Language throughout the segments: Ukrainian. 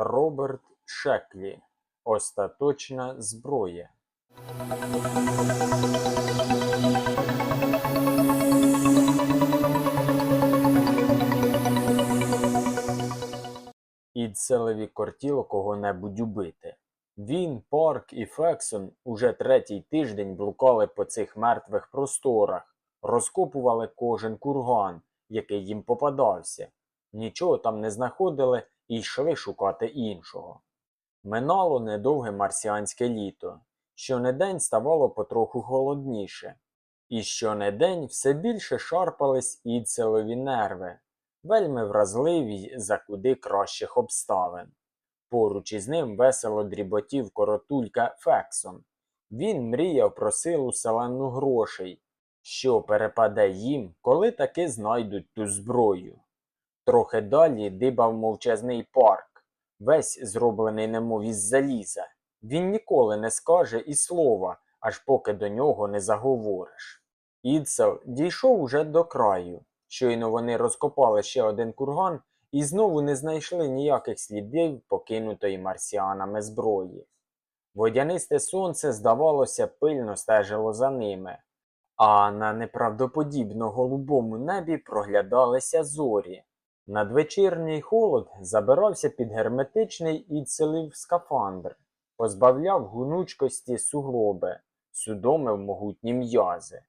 Роберт Шеклі. Остаточна зброя. Ідселеві кортіло кого-небудь убити. Він, Парк і Фексон уже третій тиждень блукали по цих мертвих просторах, розкопували кожен курган, який їм попадався. Нічого там не знаходили йшли шукати іншого. Минало недовге марсіанське літо. Щонедень ставало потроху холодніше. І щонедень все більше шарпались ідселові нерви, вельми вразливі за куди кращих обставин. Поруч із ним весело дріботів коротулька Фексон. Він мріяв про силу селену грошей, що перепаде їм, коли таки знайдуть ту зброю. Трохи далі дибав мовчазний парк, весь зроблений немов із заліза. Він ніколи не скаже і слова, аж поки до нього не заговориш. Ідсел дійшов уже до краю. Щойно вони розкопали ще один курган і знову не знайшли ніяких слідів покинутої марсіанами зброї. Водянисте сонце, здавалося, пильно стежило за ними, а на неправдоподібно голубому небі проглядалися зорі. Надвечірній холод забирався під герметичний ідселів скафандр, позбавляв гунучкості суглоби, судомив могутні м'язи.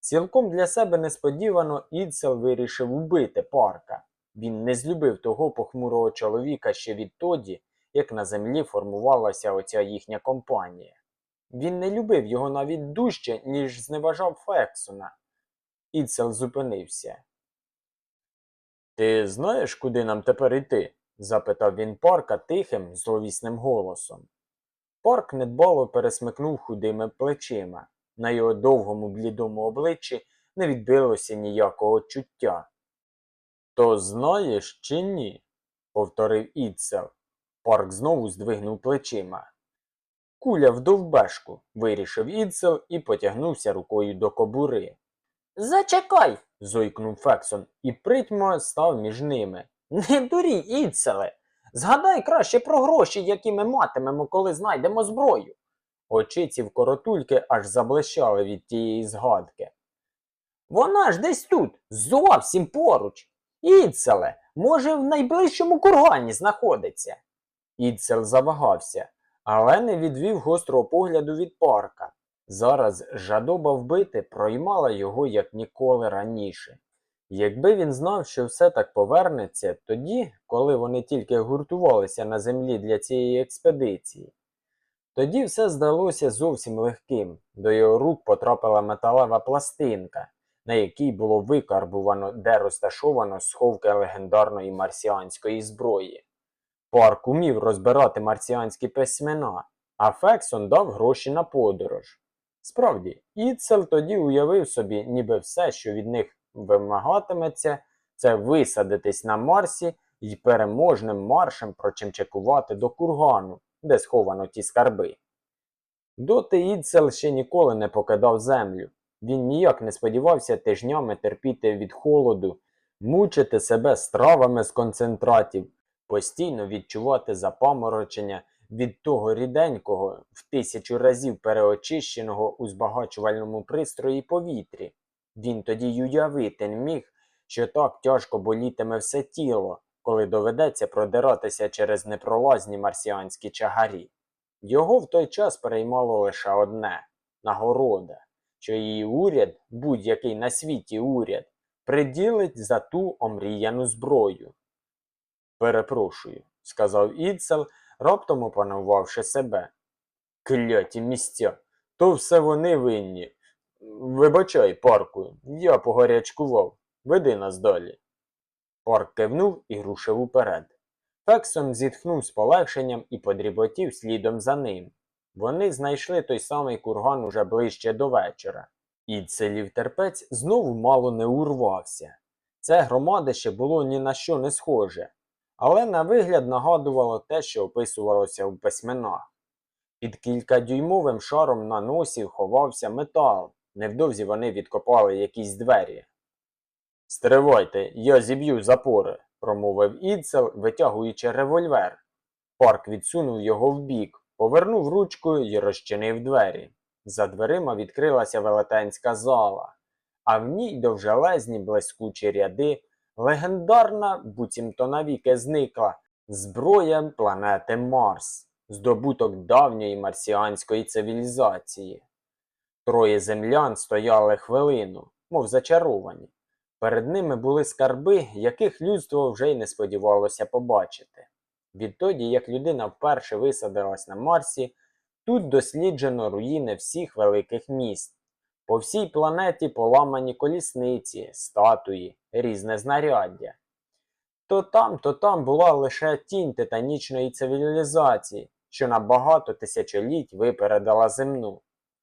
Цілком для себе несподівано Ідсел вирішив убити парка. Він не злюбив того похмурого чоловіка ще відтоді, як на землі формувалася оця їхня компанія. Він не любив його навіть дужче, ніж зневажав Фексона. Ідсел зупинився. Ти знаєш, куди нам тепер іти? запитав він парка тихим, зловісним голосом. Парк недбало пересмикнув худими плечима. На його довгому блідому обличчі не відбилося ніякого чуття. То знаєш чи ні? повторив Ідсел. Парк знову здвигнув плечима. Куля в довбешку, вирішив Ідсел і потягнувся рукою до кобури. Зачекай. зойкнув Фексон і притьмо став між ними. Не дурій, Ідселе. Згадай краще про гроші, які ми матимемо, коли знайдемо зброю. Очиці в коротульки аж заблищали від тієї згадки. Вона ж десь тут, зовсім поруч. Ідселе, може, в найближчому кургані знаходиться. Ідсел завагався, але не відвів гострого погляду від парка. Зараз жадоба вбити проймала його як ніколи раніше. Якби він знав, що все так повернеться, тоді, коли вони тільки гуртувалися на землі для цієї експедиції, тоді все здалося зовсім легким. До його рук потрапила металева пластинка, на якій було викарбувано, де розташовано сховки легендарної марсіанської зброї. Парк умів розбирати марсіанські письмена, а Фексон дав гроші на подорож. Справді, Іцел тоді уявив собі, ніби все, що від них вимагатиметься, це висадитись на Марсі і переможним маршем прочимчикувати до кургану, де сховано ті скарби. Доти Ідсел ще ніколи не покидав землю. Він ніяк не сподівався тижнями терпіти від холоду, мучити себе стравами з концентратів, постійно відчувати запаморочення від того ріденького, в тисячу разів переочищеного у збагачувальному пристрої повітрі. Він тоді й уявити не міг, що так тяжко болітиме все тіло, коли доведеться продиратися через непролазні марсіанські чагарі. Його в той час переймало лише одне нагорода, що її уряд, будь-який на світі уряд, приділить за ту омріяну зброю. Перепрошую, сказав Ідсел, раптом опанувавши себе. Кляті місця, то все вони винні. Вибачай, парку, я погарячкував. Веди нас далі. Парк кивнув і рушив уперед. Фексон зітхнув з полегшенням і подріботів слідом за ним. Вони знайшли той самий курган уже ближче до вечора. Ідселів терпець знову мало не урвався. Це громадище було ні на що не схоже, але на вигляд нагадувало те, що описувалося у письменах. Під кількадюймовим шаром на носі ховався метал. Невдовзі вони відкопали якісь двері. Стривайте, я зіб'ю запори, промовив Ідсел, витягуючи револьвер. Парк відсунув його вбік, повернув ручку і розчинив двері. За дверима відкрилася велетенська зала, а в ній довжелезні блискучі ряди, легендарна, буцімто навіки зникла, зброя планети Марс, здобуток давньої марсіанської цивілізації. Троє землян стояли хвилину, мов зачаровані. Перед ними були скарби, яких людство вже й не сподівалося побачити. Відтоді, як людина вперше висадилась на Марсі, тут досліджено руїни всіх великих міст. По всій планеті поламані колісниці, статуї, різне знаряддя. То там, то там була лише тінь титанічної цивілізації, що на багато тисячоліть випередила земну.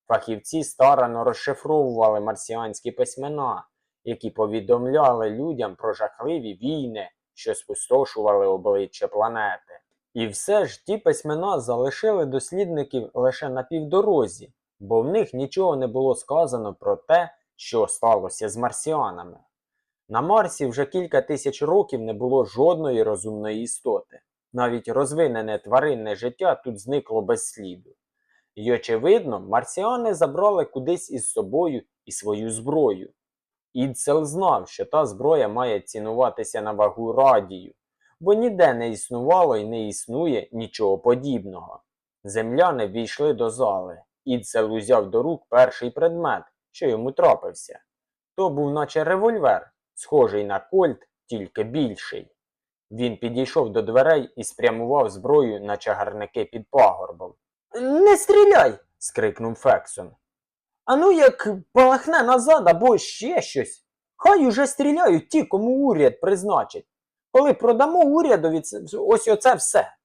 Фахівці старано розшифровували марсіанські письмена, які повідомляли людям про жахливі війни, що спустошували обличчя планети. І все ж ті письмена залишили дослідників лише на півдорозі, бо в них нічого не було сказано про те, що сталося з марсіанами. На Марсі вже кілька тисяч років не було жодної розумної істоти. Навіть розвинене тваринне життя тут зникло без сліду. І, очевидно, марсіани забрали кудись із собою і свою зброю. Ідсел знав, що та зброя має цінуватися на вагу радію, бо ніде не існувало і не існує нічого подібного. Земляни війшли до зали. Ідсел узяв до рук перший предмет, що йому трапився. То був наче револьвер, схожий на кольт, тільки більший. Він підійшов до дверей і спрямував зброю на чагарники під пагорбом. Не стріляй. скрикнув Фексон. Ану як палахне назад або ще щось. Хай уже стріляють ті, кому уряд призначить. Коли продамо урядові ось оце все.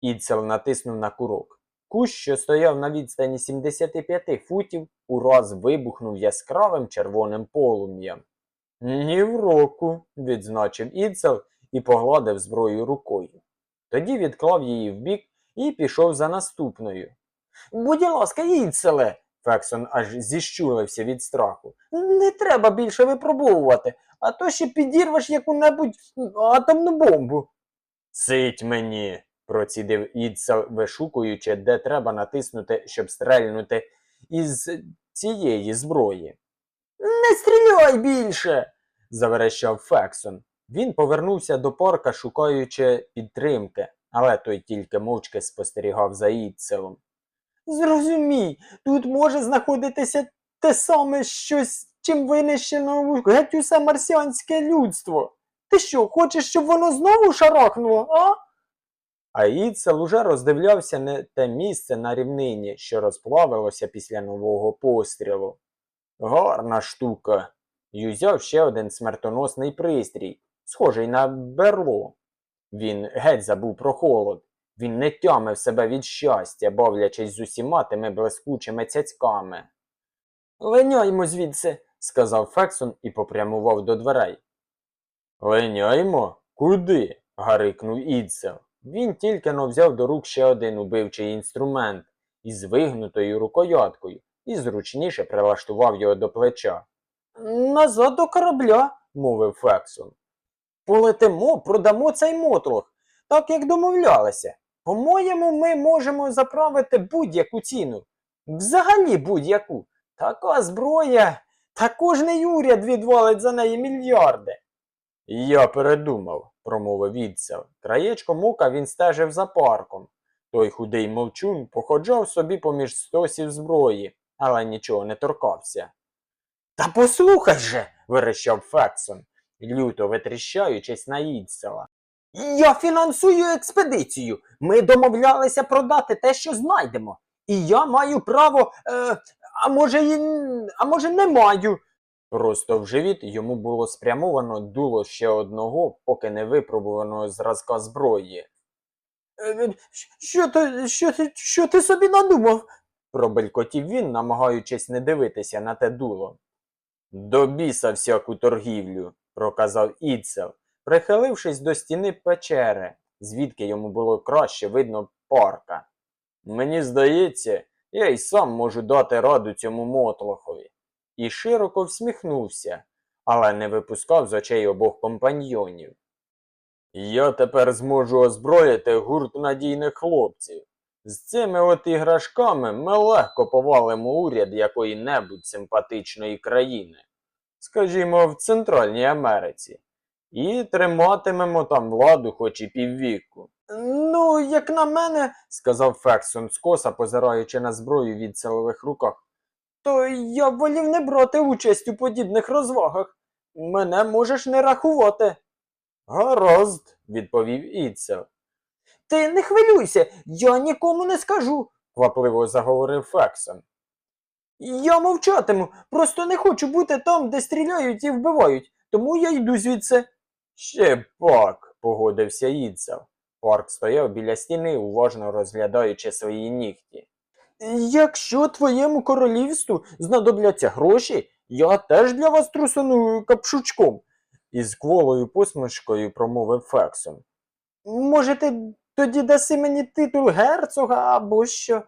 Ідсел натиснув на курок. Кущ, що стояв на відстані 75 футів, ураз вибухнув яскравим червоним полум'ям. Ні в року, відзначив Ідсел і погладив зброю рукою. Тоді відклав її вбік і пішов за наступною. Будь ласка, Ідселе, Фексон аж зіщулився від страху. Не треба більше випробовувати, а то ще підірвеш яку-небудь атомну бомбу. Цить мені, процідив Ідсел, вишукуючи, де треба натиснути, щоб стрельнути із цієї зброї. Не стріляй більше. заверещав Фексон. Він повернувся до парка, шукаючи підтримки, але той тільки мовчки спостерігав за Ідселом. Зрозумій, тут може знаходитися те саме щось, чим винищено геть усе марсіанське людство. Ти що, хочеш, щоб воно знову шарахнуло, а? А Іцел уже роздивлявся не те місце на рівнині, що розплавилося після нового пострілу. Гарна штука. І узяв ще один смертоносний пристрій, схожий на берло. Він геть забув про холод. Він не тямив себе від щастя, бавлячись з усіма тими блискучими цяцьками. Леняймо звідси, сказав Фексон і попрямував до дверей. Леняймо? Куди? гарикнув Ідсел. Він тільки но взяв до рук ще один убивчий інструмент із вигнутою рукояткою і зручніше прилаштував його до плеча. Назад до корабля, мовив Фексон. Полетимо, продамо цей мотлох, так як домовлялися. По-моєму, ми можемо заправити будь-яку ціну. Взагалі будь-яку. Така зброя, та кожний уряд відвалить за неї мільярди. Я передумав, промовив Відсел. Краєчком ока він стежив за парком. Той худий мовчун походжав собі поміж стосів зброї, але нічого не торкався. Та послухай же, верещав Фексон, люто витріщаючись на Ідсела. Я фінансую експедицію. Ми домовлялися продати те, що знайдемо. І я маю право, е, а може і а може не маю. Просто в живіт йому було спрямовано дуло ще одного, поки не випробуваного зразка зброї. «Е, Що ти, що, що ти собі надумав? пробелькотів він, намагаючись не дивитися на те дуло. До біса всяку торгівлю, проказав Ідсел, прихилившись до стіни печери, звідки йому було краще видно парка. Мені здається, я й сам можу дати раду цьому мотлохові. І широко всміхнувся, але не випускав з очей обох компаньйонів. Я тепер зможу озброїти гурт надійних хлопців. З цими от іграшками ми легко повалимо уряд якої-небудь симпатичної країни, скажімо, в Центральній Америці, і триматимемо там владу хоч і піввіку. Ну, як на мене, сказав Фексон скоса, позираючи на зброю від силових руках, то я волів не брати участь у подібних розвагах. Мене можеш не рахувати. Гаразд, відповів Іцел. Ти не хвилюйся, я нікому не скажу, квапливо заговорив Фексон. Я мовчатиму, просто не хочу бути там, де стріляють і вбивають, тому я йду звідси. Ще пак, погодився Іцел. Парк стояв біля стіни, уважно розглядаючи свої нігті. Якщо твоєму королівству знадобляться гроші, я теж для вас трусану капшучком, із кволою посмішкою промовив Фексон. Може, ти тоді даси мені титул герцога або що?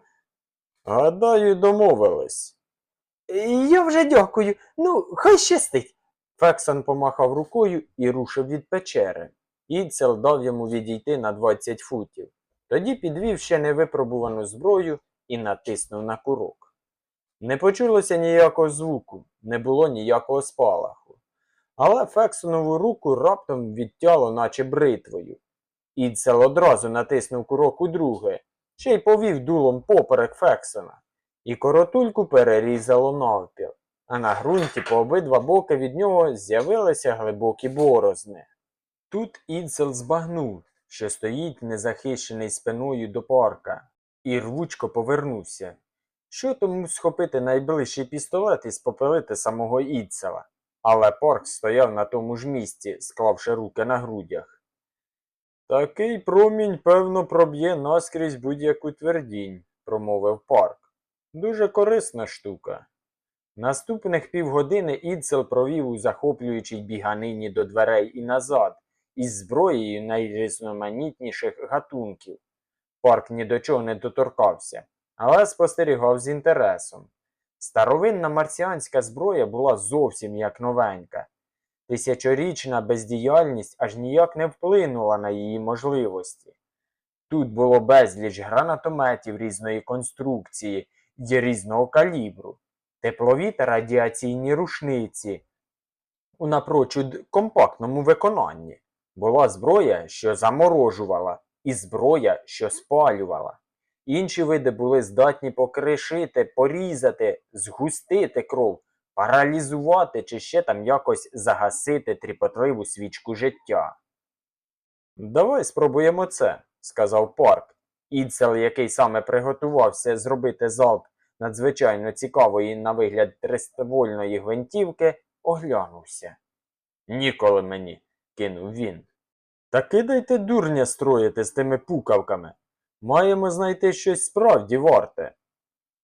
Гадаю, домовились. Я вже дякую. Ну, хай щастить. Фексон помахав рукою і рушив від печери. Іцел дав йому відійти на 20 футів. Тоді підвів ще невипробувану зброю і натиснув на курок. Не почулося ніякого звуку, не було ніякого спалаху. Але Фексонову руку раптом відтяло, наче бритвою. Іцел одразу натиснув курок удруге, ще й повів дулом поперек Фексона, і коротульку перерізало навпіл, а на ґрунті по обидва боки від нього з'явилися глибокі борозни. Тут Іцел збагнув, що стоїть незахищений спиною до парка, і рвучко повернувся. Що тому схопити найближчий пістолет і спопелити самого Іцела? Але Порк стояв на тому ж місці, склавши руки на грудях. Такий промінь, певно, проб'є наскрізь будь-яку твердінь, промовив Парк. Дуже корисна штука. Наступних півгодини Іцел провів у захоплюючій біганині до дверей і назад, із зброєю найрізноманітніших гатунків. Парк ні до чого не доторкався, але спостерігав з інтересом. Старовинна марсіанська зброя була зовсім як новенька. Тисячорічна бездіяльність аж ніяк не вплинула на її можливості. Тут було безліч гранатометів різної конструкції і різного калібру, теплові та радіаційні рушниці у напрочуд компактному виконанні. Була зброя, що заморожувала, і зброя, що спалювала. Інші види були здатні покришити, порізати, згустити кров, паралізувати чи ще там якось загасити тріпотливу свічку життя. Давай спробуємо це, сказав Парк. Іцел, який саме приготувався зробити залп надзвичайно цікавої на вигляд тристовольної гвинтівки, оглянувся. Ніколи мені, кинув він. Та кидайте дурня строїти з тими пукавками. Маємо знайти щось справді варте.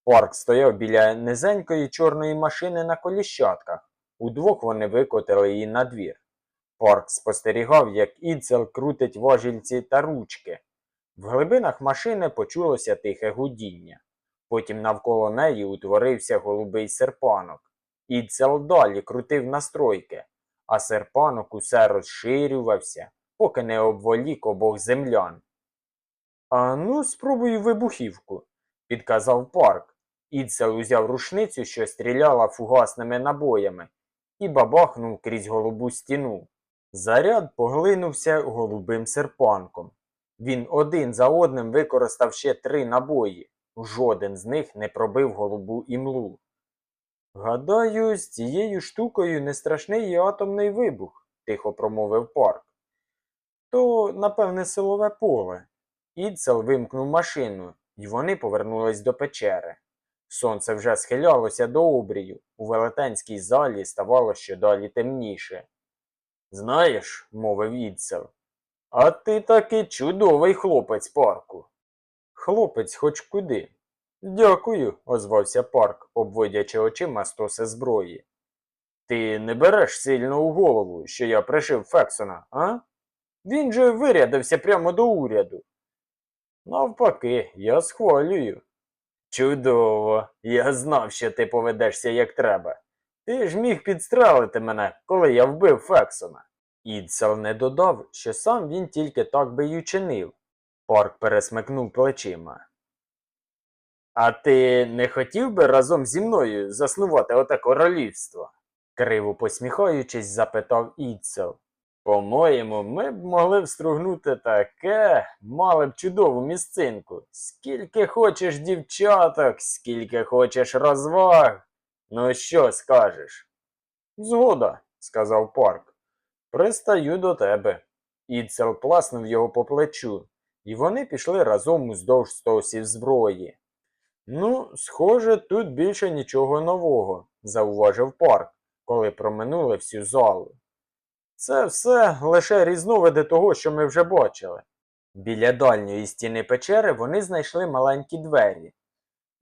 Парк стояв біля низенької чорної машини на коліщатках. Удвох вони викотили її на двір. Парк спостерігав, як Іцел крутить важільці та ручки. В глибинах машини почулося тихе гудіння. Потім навколо неї утворився голубий серпанок. Іцел далі крутив настройки, а серпанок усе розширювався, поки не обволік обох землян. А ну, спробуй вибухівку, підказав парк. Іцел узяв рушницю, що стріляла фугасними набоями, і бабахнув крізь голубу стіну. Заряд поглинувся голубим серпанком. Він один за одним використав ще три набої. Жоден з них не пробив голубу імлу. Гадаю, з цією штукою не страшний і атомний вибух, тихо промовив парк. То, напевне, силове поле. Іцел вимкнув машину, і вони повернулись до печери. Сонце вже схилялося до обрію, у велетенській залі ставало ще далі темніше. Знаєш, мовив Іцел, а ти таки чудовий хлопець парку. Хлопець хоч куди. Дякую, озвався парк, обводячи очима стоси зброї. Ти не береш сильно у голову, що я пришив Фексона, а? Він же вирядився прямо до уряду. Навпаки, я схвалюю. Чудово, я знав, що ти поведешся як треба. Ти ж міг підстрелити мене, коли я вбив Фексона. Ідсел не додав, що сам він тільки так би й учинив. Парк пересмикнув плечима. А ти не хотів би разом зі мною заснувати оте королівство? криво посміхаючись, запитав Ідсел. По-моєму, ми б могли встругнути таке, мали б чудову місцинку. Скільки хочеш дівчаток, скільки хочеш розваг. Ну що скажеш? Згода, сказав Парк. Пристаю до тебе. Ідсел пласнув його по плечу, і вони пішли разом уздовж стосів зброї. Ну, схоже, тут більше нічого нового, зауважив Парк, коли проминули всю залу. Це все лише різновиди того, що ми вже бачили. Біля дальньої стіни печери вони знайшли маленькі двері.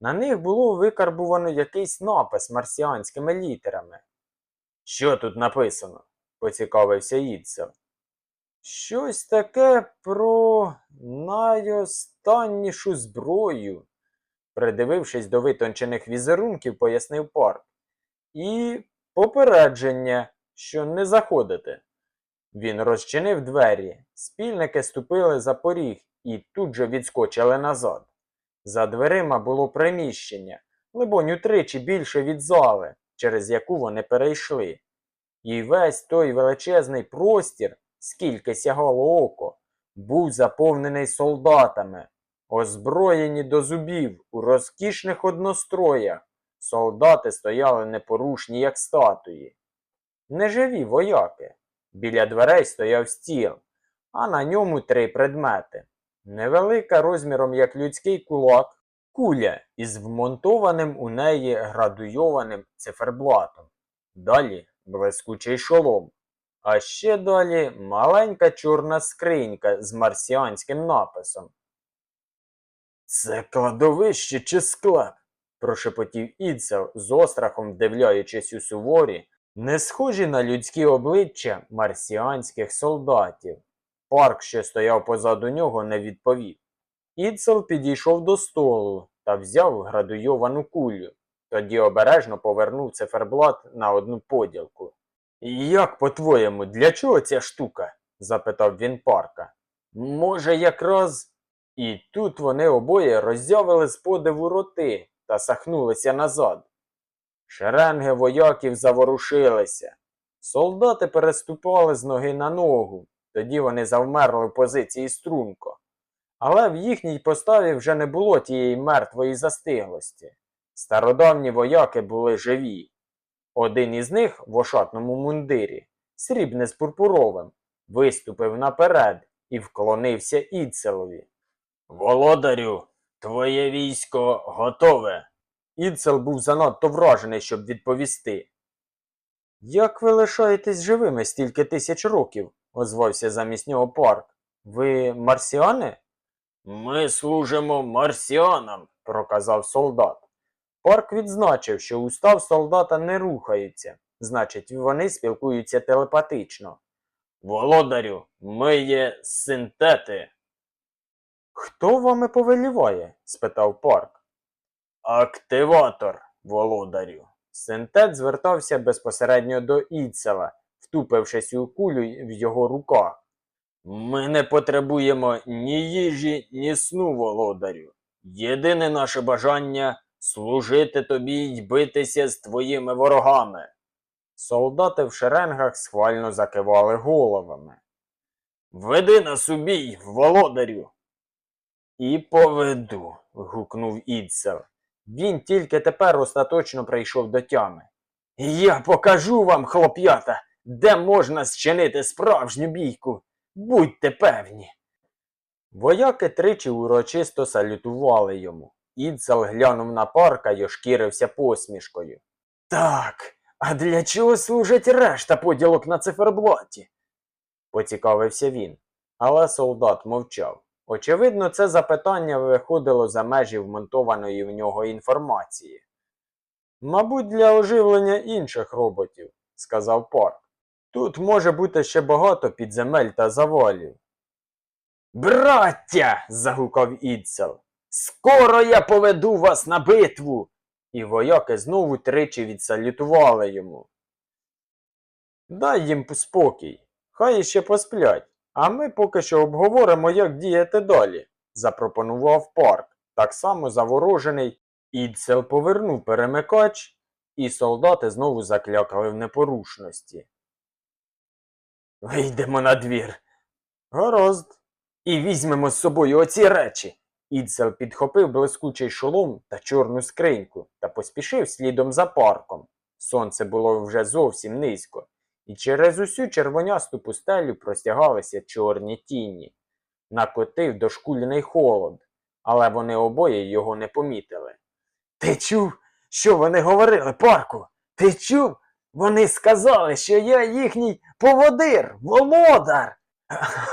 На них було викарбувано якийсь напис марсіанськими літерами. Що тут написано? поцікавився Ідсел. Щось таке про найостаннішу зброю, придивившись до витончених візерунків, пояснив парк. І попередження, що не заходите. Він розчинив двері, спільники ступили за поріг і тут же відскочили назад. За дверима було приміщення, либонь утричі більше від зали, через яку вони перейшли. І весь той величезний простір, скільки сягало око, був заповнений солдатами, озброєні до зубів у розкішних одностроях. Солдати стояли непорушні, як статуї. Неживі вояки. Біля дверей стояв стіл, а на ньому три предмети. Невелика розміром як людський кулак, куля із вмонтованим у неї градуйованим циферблатом. Далі блискучий шолом. А ще далі маленька чорна скринька з марсіанським написом. Це кладовище чи склеп? прошепотів Ідсел, з острахом вдивляючись у суворі, не схожі на людські обличчя марсіанських солдатів. Парк, що стояв позаду нього, не відповів. Ідсел підійшов до столу та взяв градуйовану кулю. Тоді обережно повернув циферблат на одну поділку. Як, по-твоєму, для чого ця штука? запитав він парка. Може, якраз. І тут вони обоє роззявили з подиву роти та сахнулися назад. Шеренги вояків заворушилися. Солдати переступали з ноги на ногу, тоді вони завмерли в позиції струнко. Але в їхній поставі вже не було тієї мертвої застиглості. Стародавні вояки були живі. Один із них в ошатному мундирі, срібне з пурпуровим, виступив наперед і вклонився Іцелові. Володарю, твоє військо готове. Іцел був занадто вражений, щоб відповісти. Як ви лишаєтесь живими стільки тисяч років? озвався замість нього парк. Ви марсіани? Ми служимо марсіанам, проказав солдат. Парк відзначив, що устав солдата не рухається, значить, вони спілкуються телепатично. Володарю, ми є синтети. Хто вами повеліває? спитав парк. Активатор, володарю. Синтет звертався безпосередньо до Іцела, втупившись у кулю в його руках. Ми не потребуємо ні їжі, ні сну, володарю. Єдине наше бажання служити тобі й битися з твоїми ворогами. Солдати в шеренгах схвально закивали головами. Веди нас у бій, володарю. І поведу. гукнув Ідсел. Він тільки тепер остаточно прийшов до тями. Я покажу вам, хлоп'ята, де можна зчинити справжню бійку. Будьте певні. Вояки тричі урочисто салютували йому. Ідсел глянув на парка й ошкірився посмішкою. Так, а для чого служить решта поділок на циферблаті? поцікавився він, але солдат мовчав. Очевидно, це запитання виходило за межі вмонтованої в нього інформації. Мабуть, для оживлення інших роботів, сказав Парк. Тут може бути ще багато підземель та завалів. Браття. загукав Ідсел. Скоро я поведу вас на битву. І вояки знову тричі відсалютували йому. Дай їм спокій. Хай іще посплять, а ми поки що обговоримо, як діяти далі, запропонував парк. Так само заворожений. Ідсел повернув перемикач, і солдати знову заклякали в непорушності. Вийдемо на двір. Гаразд. І візьмемо з собою оці речі. Ідсел підхопив блискучий шолом та чорну скриньку та поспішив слідом за парком. Сонце було вже зовсім низько, і через усю червонясту пустелю простягалися чорні тіні. Накотив дошкульний холод, але вони обоє його не помітили. Ти чув, що вони говорили, парку? Ти чув? Вони сказали, що я їхній поводир, володар.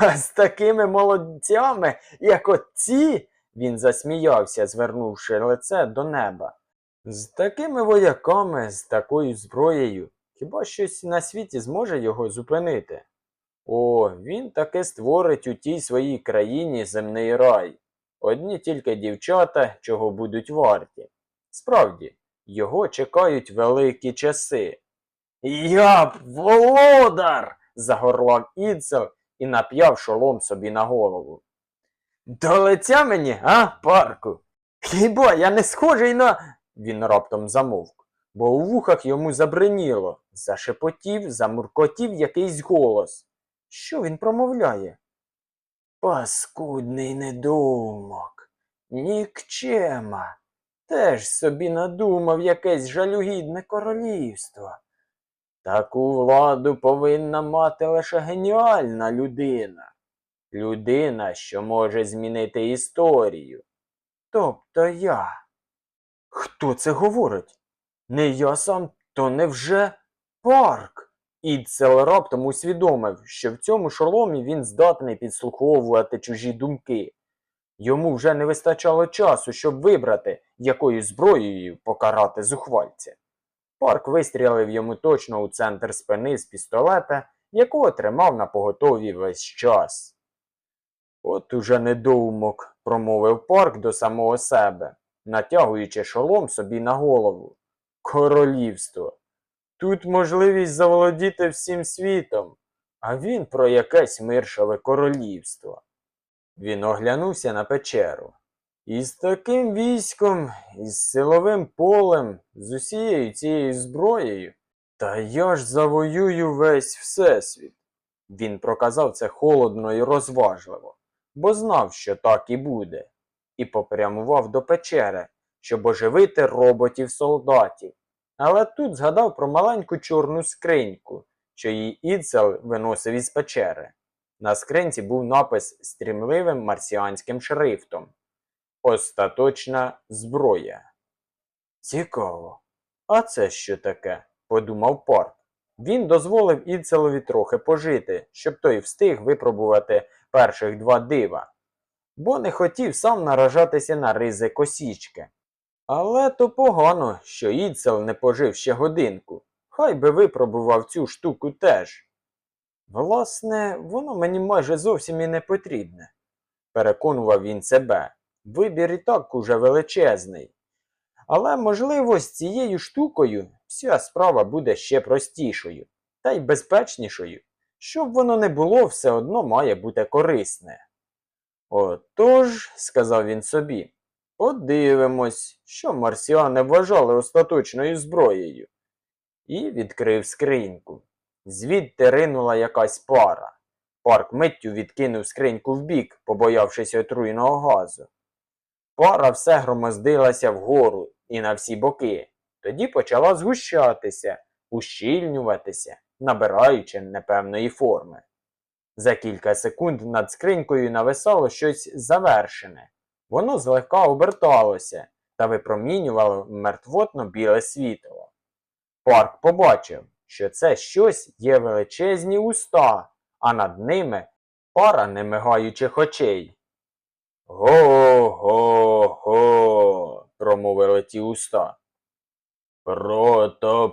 А з такими молодцями, як оці, він засміявся, звернувши лице до неба. З такими вояками, з такою зброєю, хіба щось на світі зможе його зупинити? О, він таки створить у тій своїй країні земний рай. Одні тільки дівчата, чого будуть варті. Справді, його чекають великі часи. Я б володар. загорлав Ідсел і нап'яв шолом собі на голову. До лиця мені, а, парку? Хіба я не схожий на. Він раптом замовк, бо у вухах йому забриніло, зашепотів, замуркотів якийсь голос. Що він промовляє? Паскудний недоумок, нікчема. Теж собі надумав якесь жалюгідне королівство. Таку владу повинна мати лише геніальна людина. Людина, що може змінити історію. Тобто я. Хто це говорить? Не я сам, то невже парк? Ідсел раптом усвідомив, що в цьому шоломі він здатний підслуховувати чужі думки. Йому вже не вистачало часу, щоб вибрати, якою зброєю покарати зухвальця. Парк вистрілив йому точно у центр спини з пістолета, якого тримав на поготові весь час. От уже недоумок, промовив парк до самого себе, натягуючи шолом собі на голову. Королівство. Тут можливість заволодіти всім світом, а він про якесь миршаве королівство. Він оглянувся на печеру. І з таким військом, із силовим полем, з усією цією зброєю, та я ж завоюю весь всесвіт. Він проказав це холодно і розважливо, бо знав, що так і буде, і попрямував до печери, щоб оживити роботів-солдатів. Але тут згадав про маленьку чорну скриньку, що її Іцел виносив із печери. На скринці був напис стрімливим марсіанським шрифтом. Остаточна зброя. Цікаво. А це що таке? подумав Парк. Він дозволив Іцелові трохи пожити, щоб той встиг випробувати перших два дива, бо не хотів сам наражатися на ризик осічки. Але то погано, що Іцел не пожив ще годинку. Хай би випробував цю штуку теж. Власне, воно мені майже зовсім і не потрібне, переконував він себе. Вибір і так уже величезний. Але, можливо, з цією штукою вся справа буде ще простішою та й безпечнішою. Щоб воно не було, все одно має бути корисне. Отож, сказав він собі, подивимось, що марсіани вважали остаточною зброєю. І відкрив скриньку. Звідти ринула якась пара. Парк миттю відкинув скриньку вбік, побоявшись отруйного газу. Пара все громоздилася вгору і на всі боки. Тоді почала згущатися, ущільнюватися, набираючи непевної форми. За кілька секунд над скринькою нависало щось завершене. Воно злегка оберталося та випромінювало мертвотно біле світло. Парк побачив, що це щось є величезні уста, а над ними пара немигаючих очей. Го-го-го, промовили ті уста. Протоплазма.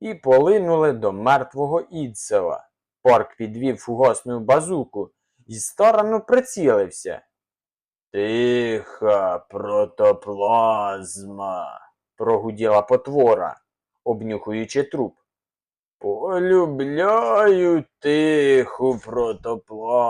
І полинули до мертвого Ідсела. Парк підвів фугасну базуку і старанно прицілився. Тиха протоплазма, прогуділа потвора, обнюхуючи труп. Полюбляю тиху протоплазму.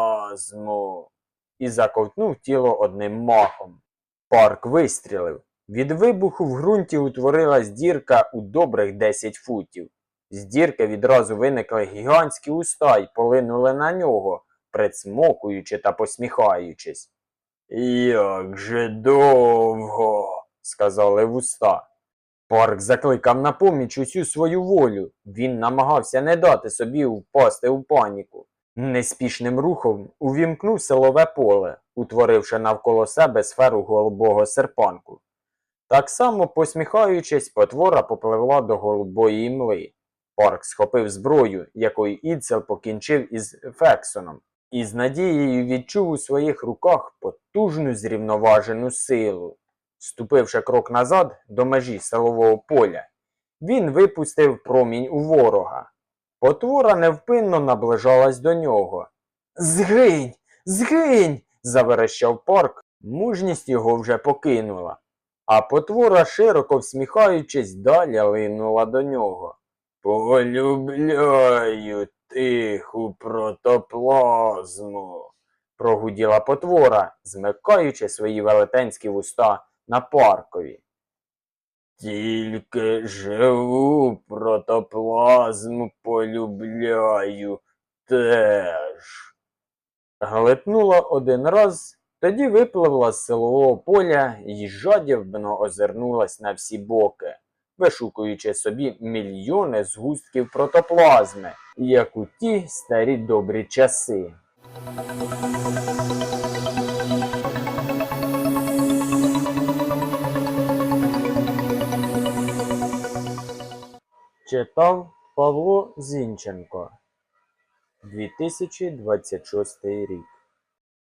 І заковтнув тіло одним махом. Парк вистрілив. Від вибуху в ґрунті утворилась дірка у добрих 10 футів. З дірки відразу виникли гігантські уста й полинули на нього, прицмокуючи та посміхаючись. Як же довго, сказали вуста. Парк закликав на поміч усю свою волю. Він намагався не дати собі впасти у паніку. Неспішним рухом увімкнув силове поле, утворивши навколо себе сферу голубого серпанку. Так само, посміхаючись, потвора попливла до голубої імли. Парк схопив зброю, якою Іцел покінчив із Фексоном, і з надією відчув у своїх руках потужну зрівноважену силу. Ступивши крок назад до межі силового поля, він випустив промінь у ворога. Потвора невпинно наближалась до нього. Згинь! Згинь! заверещав парк, мужність його вже покинула, а потвора, широко всміхаючись, далі линула до нього. Полюбляю тиху протоплазму, прогуділа потвора, змикаючи свої велетенські вуста на паркові. Тільки живу протоплазму полюбляю теж. Глитнула один раз, тоді випливла з силового поля і жадібно озирнулась на всі боки, вишукуючи собі мільйони згустків протоплазми, як у ті старі добрі часи. Читав Павло Зінченко 2026 рік.